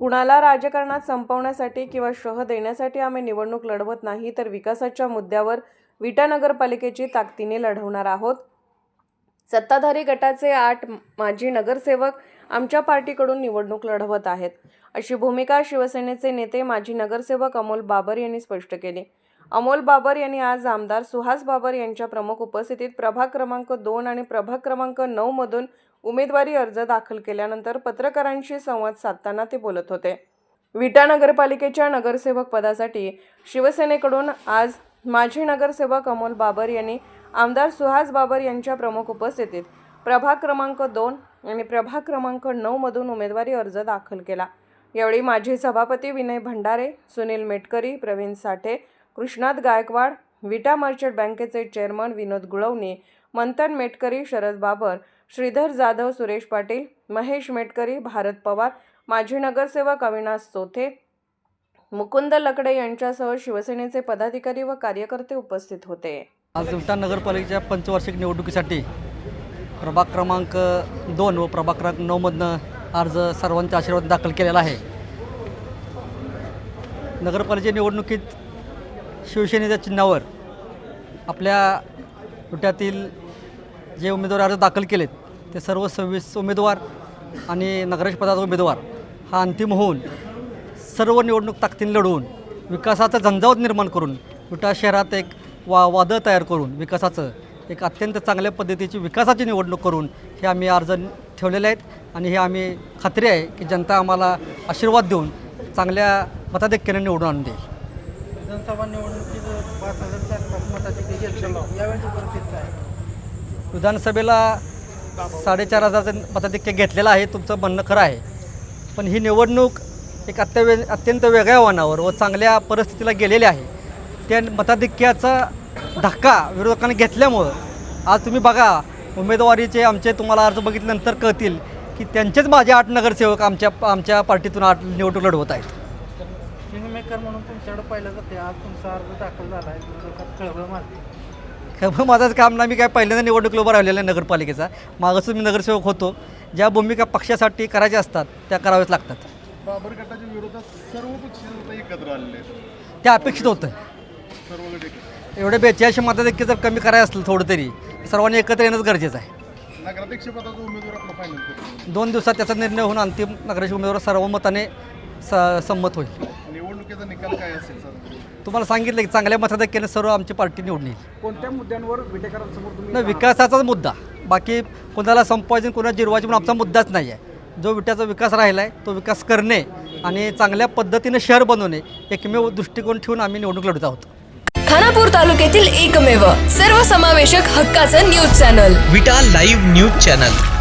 कुणाला राजकारणात संपवण्यासाठी किंवा शह देण्यासाठी आम्ही निवडणूक लढवत नाही तर विकासाच्या मुद्द्यावर विटा नगरपालिकेची ताकदीने लढवणार आहोत. सत्ताधारी गटाचे आठ माजी नगरसेवक आमच्या पार्टीकडून निवडणूक लढवत आहेत. अशी भूमिका शिवसेनेचे नेते माजी नगरसेवक अमोल बाबर यांनी स्पष्ट केली. अमोल बाबर यांनी आज आमदार सुहास बाबर यांच्या प्रमुख उपस्थितीत प्रभाग क्रमांक दोन आणि प्रभाग क्रमांक नऊमधून उमेदवारी अर्ज दाखल केल्यानंतर पत्रकारांशी संवाद साधताना ते बोलत होते. विटा नगरपालिकेच्या नगरसेवक पदासाठी शिवसेनेकडून आज माजी नगरसेवक अमोल बाबर यांनी आमदार सुहास बाबर यांच्या प्रमुख उपस्थितीत प्रभाग क्रमांक दोन आणि प्रभाग क्रमांक नऊमधून उमेदवारी अर्ज दाखल केला. यावेळी माजी सभापती विनय भंडारे सुनील मेटकरी प्रवीण साठे कृष्णात गायकवाड विटा मर्चंट बँकेचे चेअरमन विनोद गुळवणे मंथन मेटकरी शरद बाबर श्रीधर जाधव सुरेश पाटील महेश मेटकरी भारत पवार माजी नगरसेवक अविनाश चोथे मुकुंद लकडे यांच्यासह शिवसेनेचे पदाधिकारी व कार्यकर्ते उपस्थित होते. आज विटा नगरपालिकेच्या पंचवार्षिक निवडणुकीसाठी प्रभाग क्रमांक दोन व प्रभाग क्रमांक नऊमधनं अर्ज सर्वांच्या आशीर्वाद दाखल केलेला आहे. नगरपालिकेच्या निवडणुकीत शिवसेनेच्या चिन्हावर आपल्या विट्यातील जे उमेदवार अर्ज दाखल केलेत ते सर्व सव्वीस उमेदवार आणि नगराध्यक्षपदाचा उमेदवार हा अंतिम होऊन सर्व निवडणूक ताकदीने लढवून विकासाचा झंझावत निर्माण करून विटा शहरात एक वा वादळ तयार करून विकासाचं एक अत्यंत चांगल्या पद्धतीची विकासाची निवडणूक करून हे आम्ही अर्ज ठेवलेले आहेत आणि हे आम्ही खात्री आहे की जनता आम्हाला आशीर्वाद देऊन चांगल्या मताधिक्याने निवडून आणून देईल. विधानसभा निवडणुकीत पाच हजारच्या आसपास मताधिक्य घेतले परिस्थिती काय? विधानसभेला साडेचार हजारचं मताधिक्य घेतलेलं आहे तुमचं म्हणणं खरं आहे. पण ही निवडणूक एक अत्यवे अत्यंत वेगळ्या आव्हानावर व चांगल्या परिस्थितीला गेलेली आहे. त्या मताधिक्याचा धक्का विरोधकांनी घेतल्यामुळं आज तुम्ही बघा उमेदवारीचे आमचे तुम्हाला अर्ज बघितल्यानंतर कळतील की त्यांचेच माझे आठ नगरसेवक आमच्या आमच्या पार्टीतून आठ निवडणूक लढवत आहेत. किंगमेकर म्हणून तुमच्याकडे पाहिलं जाते. आज तुमचा अर्ज दाखल झाला आहे. विरोधकात खळबळ मारते. खरं माझंच काम ना मी काय पहिल्यांदा निवडणूक उभं राहिलेलं आहे नगरपालिकेचा. मागचं मी नगरसेवक होतो. ज्या भूमिका पक्षासाठी करायच्या असतात त्या कराव्याच लागतात. बाबर गटाच्या विरोधात सर्व पक्ष एकत्र आलेले आहेत. ते अपेक्षित होतं. सर्व गट एकत्र. एवढे बेचाळीसशे मताधिक्य जर कमी करायचं असलं थोडं तरी सर्वांनी एकत्र येणंच गरजेचं आहे. नगराध्यक्ष पदाचा उमेदवार आपला फायनल दोन दिवसात त्याचा निर्णय होऊन अंतिम नगराध्यक्ष उमेदवार सर्वमताने स संमत होईल. निकाल काय असेल सर? तुम्हाला सांगितलं की चांगल्या मताधिक्याने सर्व आमची पार्टी निवडून येईल कोणत्या मुद्द्यांवर विटेकरांसमोर तुम्ही नाही विकासाचाच मुद्दा. बाकी कोणाला संपवायचं कोणाला जिरवायचं पण आमचा मुद्दाच नाही आहे जो विट्याचा विकास राहिला आहे तो विकास करणे आणि चांगल्या पद्धतीने शहर बनवणे एकमेव दृष्टिकोन ठेवून आम्ही निवडणूक लढत आहोत. खानापूर तालुक्यातील एकमेव सर्वसमावेशक हक्काचं news channel. Vita live news channel.